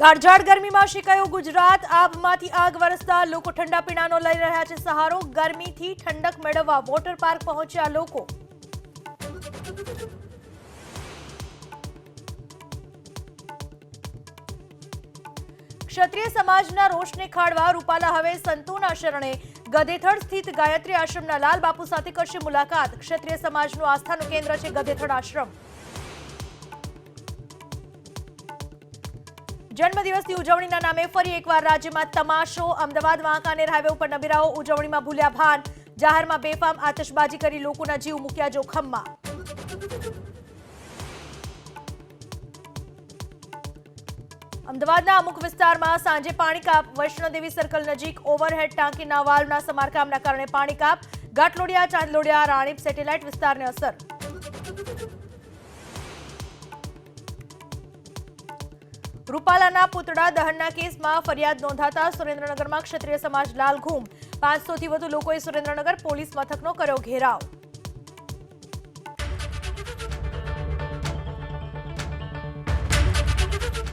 કાળઝાળ ગરમીમાં શેકાયું ગુજરાત. આબમાંથી આગ વરસતા લોકો ઠંડા પીણાનો લઈ રહ્યા છે સહારો. ગરમીથી ઠંડક મેળવવા વોટર પાર્ક પહોંચ્યા લોકો. ક્ષત્રિય સમાજના રોષને ખાળવા રૂપાલા હવે સંતોના શરણે ગધેથડ સ્થિત ગાયત્રી આશ્રમના લાલ બાપુ સાથે કરશે મુલાકાત. ક્ષત્રિય સમાજનું આસ્થાનું કેન્દ્ર છે ગધેથડ આશ્રમ. જન્મદિવસની ઉજવણીના નામે ફરી એકવાર રાજ્યમાં તમાશો અમદાવાદ, વાંકાનેર હાઈવે ઉપર નબીરાઓ ઉજવણીમાં ભૂલ્યા ભાન. જાહેરમાં બેફામ આતશબાજી કરી લોકોના જીવ મૂક્યા જોખમમાં. અમદાવાદના અમુક વિસ્તારમાં સાંજે પાણી કાપ, વૈષ્ણોદેવી સર્કલ નજીક ઓવરહેડ ટાંકીના વાલ્વના સમારકામના કારણે પાણી કાપ ઘાટલોડિયા ચાંદલોડિયા, રાણીપ સેટેલાઇટ વિસ્તારને અસર. રૂપાલાના પુતળા દહનના કેસમાં ફરિયાદ નોંધાતા સુરેન્દ્રનગરમાં ક્ષત્રિય સમાજ લાલઘૂમ. પાંચસોથી વધુ લોકોએ સુરેન્દ્રનગર પોલીસ મથકનો કર્યો ઘેરાવ.